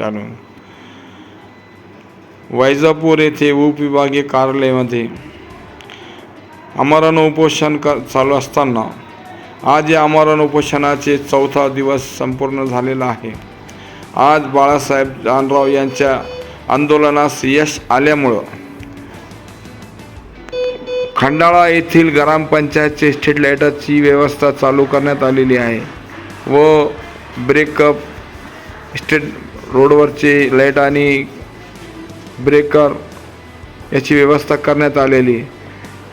चालू वैजापूर येथे उपविभागीय कार्यालयामध्ये आमरण उपोषण क चालू असताना आज या आमरण उपोषणाचे चौथा दिवस संपूर्ण झालेला आहे. आज बाळासाहेब जानराव यांच्या आंदोलनास यश आल्यामुळं खंडाळा येथील ग्रामपंचायतचे स्ट्रीट लाईटाची व्यवस्था चालू करण्यात आलेली आहे व ब्रेकअप स्ट्रीट रोडवरचे लाइट आणि ब्रेकर याची व्यवस्था करण्यात आलेली.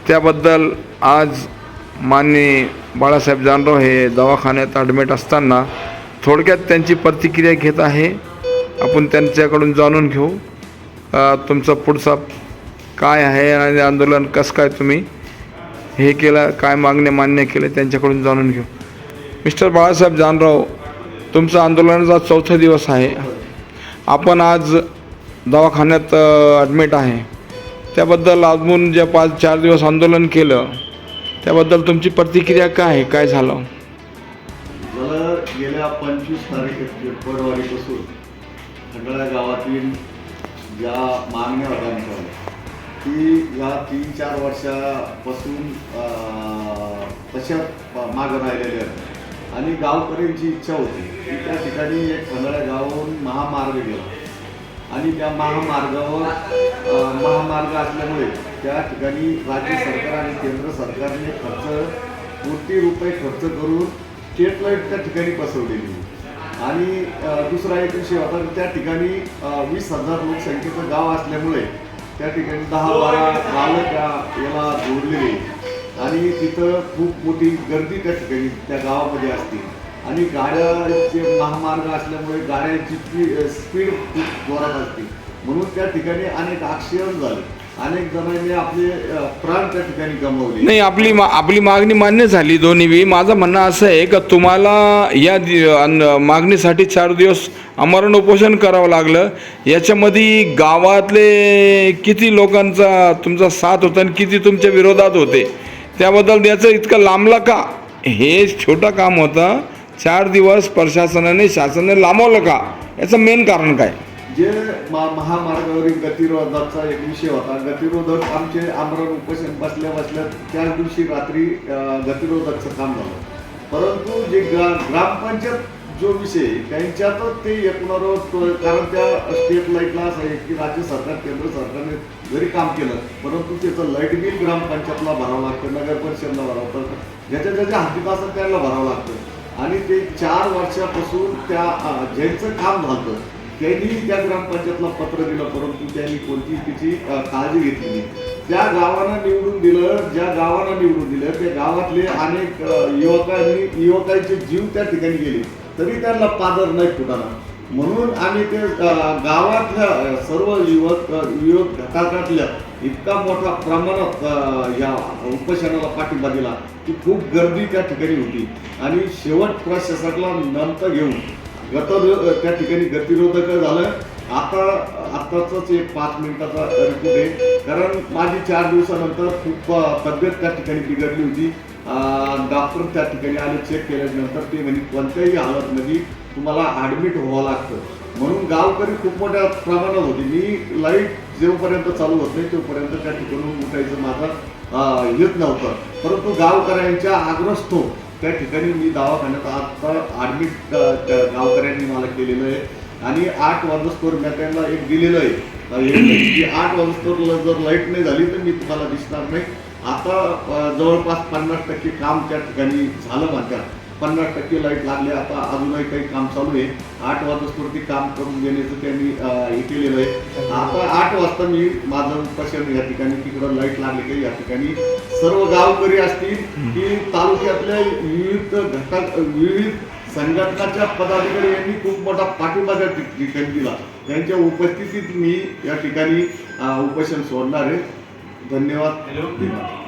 त्याबद्दल आज माननीय बाळासाहेब जानराव हे दवाखान्यात ॲडमिट असताना थोडक्यात त्यांची प्रतिक्रिया घेत आहे. आपण त्यांच्याकडून जाणून घेऊ. तुमचा पुढचा काय आहे आणि आंदोलन कसं काय तुम्ही हे केलं काय मागणे मान्य केले त्यांच्याकडून जाणून घेऊ. मिस्टर बाळासाहेब जानराव तुमचं आंदोलनाचा चौथा दिवस आहे. आपण आज दवाखान्यात ॲडमिट आहे. त्याबद्दल अजून जे पाच चार दिवस आंदोलन केलं त्याबद्दल तुमची प्रतिक्रिया काय आहे? काय झालं? मला गेल्या पंचवीस तारीख म्हणजे फेब्रुवारीपासून खंडाळा गावातील ज्या मागण्या होत्या निघाल्या ती या तीन चार वर्षापासून तशा मागं राहिलेल्या आहेत. आणि गावकऱ्यांची इच्छा होती की त्या ठिकाणी एक खंडाळा गावाहून महामार्ग गेला. आणि त्या महामार्गावर महामार्ग असल्यामुळे त्या ठिकाणी राज्य सरकार आणि केंद्र सरकारने खर्च कोटी रुपये खर्च करून स्ट्रीट लाइट त्या ठिकाणी बसवलेली. आणि दुसरा एक विषय होता त्या ठिकाणी वीस हजार लोकसंख्येचं गाव असल्यामुळे त्या ठिकाणी दहा बारा बालक याला जोडलेली. आणि तिथं खूप मोठी गर्दी त्या ठिकाणी त्या गावामध्ये असते. आणि गाड्यांचे महामार्ग असल्यामुळे गाड्यांची स्पी- स्पीड खूप जोरात असते. म्हणून त्या ठिकाणी अनेक ॲक्सिडेंट झाले. अनेक जणांनी आपले प्राण त्या ठिकाणी गमावले. नाही आपली मा आपली मागणी मान्य झाली दोन्ही बी माझं म्हणणं असं आहे का तुम्हाला या मागणीसाठी चार दिवस अमरण उपोषण करावं लागलं. याच्यामध्ये गावातले किती लोकांचा तुमचा साथ होता आणि किती तुमच्या विरोधात होते? त्याबद्दल याचं इतकं लांबलं का? हे छोटं काम होतं. चार दिवस प्रशासनाने शासनाने लांबवलं का? याचं मेन कारण काय? जे मा- महामार्गावरील गतिरोधाचा एक विषय होता. गतिरोधक आमचे आमरण उपोषण बसल्या बसल्या त्याच दिवशी रात्री गतिरोधकचं काम झालं. परंतु जे ग्रा ग्रामपंचायत जो विषय त्यांच्यातच ते एकूणावर कारण त्या स्टेट लाईटला असं आहे की राज्य सरकार केंद्र सरकारने जरी काम केलं परंतु त्याचं लाइट बिल ग्रामपंचायतला भरावं लागतं नगर परिषदला भरावं लागतं ज्याच्या ज्याच्या हद्दीत असतात त्यांना भरावं लागतं. आणि ते चार वर्षापासून त्या ज्यांचं काम झालं त्यांनी त्या ग्रामपंचायतला पत्र दिलं परंतु त्यांनी कोणतीच त्याची काळजी घेतली नाही. ज्या गावांना निवडून दिलं ज्या गावांना निवडून दिलं त्या गावातले अनेक युवकांनी युवकांचे जीव त्या ठिकाणी गेले. तरी त्यांना पादर नाही फुटाला. म्हणून आम्ही ते गावातल्या सर्व युवक युवक घटकातल्या इतका मोठा प्रमाणात या उपोषणाला पाठिंबा दिला की खूप गर्दी त्या ठिकाणी होती. आणि शेवट प्रशासकाला नंतर घेऊन गत त्या ठिकाणी गतिरोधक झालं. आता आत्ताच एक पाच मिनिटाचा रिपोर्ट आहे कारण माझी चार दिवसानंतर खूप तब्येत त्या ठिकाणी बिघडली होती. डॉक्टर त्या ठिकाणी आले चेक केल्यानंतर ते म्हणे कोणत्याही हालतमध्ये तुम्हाला ॲडमिट व्हावं लागतं. म्हणून गावकरी खूप मोठ्या प्रमाणात होते. मी लाइट जेवपर्यंत चालू होत नाही तोपर्यंत त्या ठिकाणून उठायचं माझं येत नव्हतं. परंतु गावकऱ्यांच्या आग्रस्तो त्या ठिकाणी मी दवाखान्यात आता ॲडमिट गावकऱ्यांनी मला केलेलं आहे. आणि आठ वाजस्तोर मी त्यांना एक दिलेलं आहे. की आठ वाजस्तोर जर लाइट नाही झाली तर मी तुम्हाला दिसणार नाही. आता जवळपास पन्नास टक्के काम त्या ठिकाणी झालं म्हणतात पन्नास टक्के लाइट लागले. आता अजूनही काही काम चालू आहे. आठ वाजस्तोर ते काम करून देण्याचं त्यांनी हे केलेलं आहे. आता आठ वाजता मी माझं उपोषण या ठिकाणी तिकडं लाइट लागले की या ठिकाणी सर्व गावकरी असतील की तालुक्यातल्या विविध घटक विविध संघटनाच्या पदाधिकारी यांनी खूप मोठा पाठिंबा त्या ठिक- ठिकाणी दिला. त्यांच्या उपस्थितीत मी या ठिकाणी उपोषण सोडणार आहे. धन्यवाद.